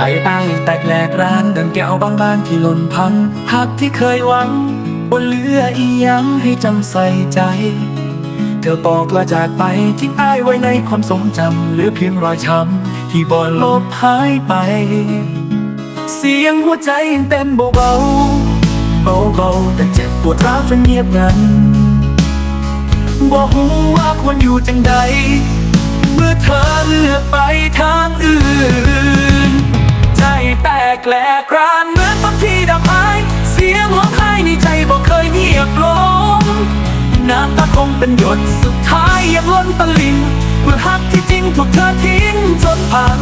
อ้ายแตกแหลกร้านดังแก้วบางบานที่หล่นพังหักที่เคยหวังบนเหลืออียังให้จำใส่ใจ เธอบอกลาจากไปทิ้งอ้ายไว้ในความทรงจำเหลือเพียงรอยช้ำที่บ่ลบหายไป เสียงหัวใจยังเต้นเบาๆเบาๆแต่เจ็บปวดร้าวจนเงียบงันบอกว่าควรอยู่จังใด เมื่อเธอเลือกไปทางอื่น แกแหลกรานเหมือนฝันที่ดับหายเสียงร้องไห้ในใจบอกเคยเงียบลงน้ำตาคงเป็นหยดสุดท้ายยังล้นตลิ่งเมื่อหักที่จริงถูกเธอทิ้งจนพัง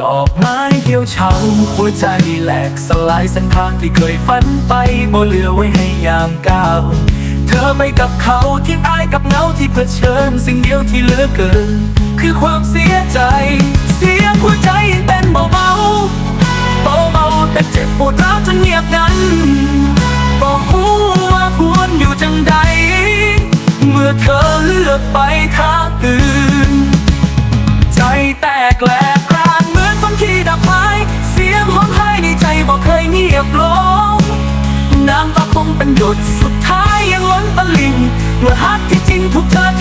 ดอกไม้เหี่ยวเฉาหัวใจแหลกสลายเส้นทางที่เคยฝันไปบ่เหลือไว้ให้อย่างก้าวเธอไปกับเขาทิ้งอายกับเงาที่เผชิญ สิ่งเดียวที่เหลือเกิน คือความเสียใจ เสียงหัวใจยังเต้นเบา อเธอเลือกไปทางอื่น ใจแตกแหลกรานเหมือนฟันที่ดับไฟเสียงห้องไห้ในใจบอกเคยเงียบลงน้ำตาคงเป็นหยดสุดท้ายยังล้นตลิ่งเมื่อฮักที่จริงทุกเธอ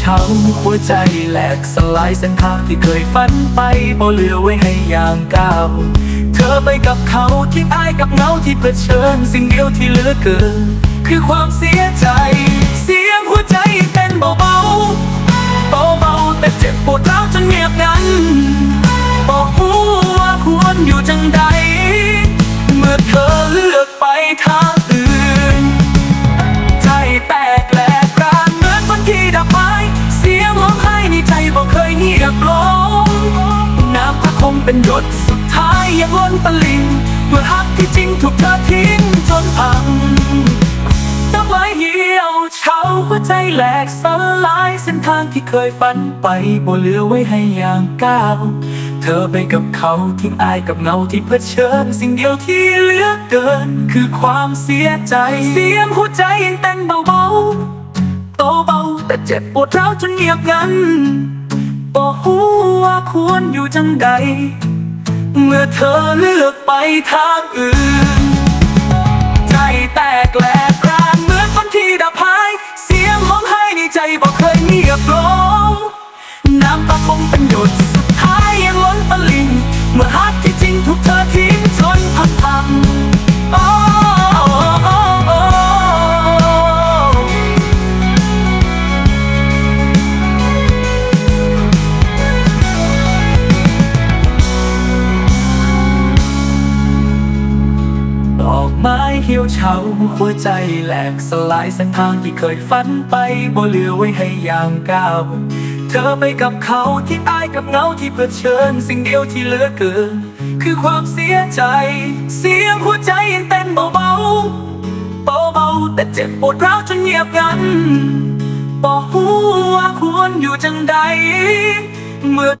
ม้เช่าหัวใจแหลกสลายเส้นทางที่เคยฝันไปบ่เหลือไว้ให้อย่างก้าวเธอไปกับเขาที่อายกับเงาที่เผชิญสิ่งเดียวที่เหลือเกิน คือความเสียใจ เสียงหัวใจเต้นเบาๆเบาๆแต่เจ็บปวดร้าวจนเงียบงันบอกหูว่าควรอยู่จังใด เมื่อเธอ เป็นหยดสุดท้ายยังล้นตลิ่งเมื่อฮักที่จริงถูกเธอทิ้งจนพังดอกไม้เหี่ยวเฉาหัวใจแหลกสลายเส้นทางที่เคยฝันไปบ่เหลือไว้ให้อย่างก้าวเธอไปกับเขาทิ้งอายกับเงาที่เผชิญ สิ่งเดียวที่เหลือเกิน คือความเสียใจ เสียงหัวใจยังเต้นเบาๆโตเบาแต่เจ็บปวดร้าวจนเงียบงัน บอกหูว่าควรอยู่จังใด เมื่อเธอเลือกไปทางอื่น ใจแตกแล้ว เที่ยวเฉาหัวใจแหลกสลายเส้นทางที่เคยฝันไปบ่เหลือไว้ให้อย่างก้าวเธอไปกับเขาที่อายกับเงาที่เผชิญ สิ่งเดียวที่เหลือเกิน คือความเสียใจ เสียงหัวใจยังเต้นเบาๆเบาๆแต่เจ็บปวดร้าวจนเงียบงันบอกหูว่าควรอยู่จังใดเมื่อ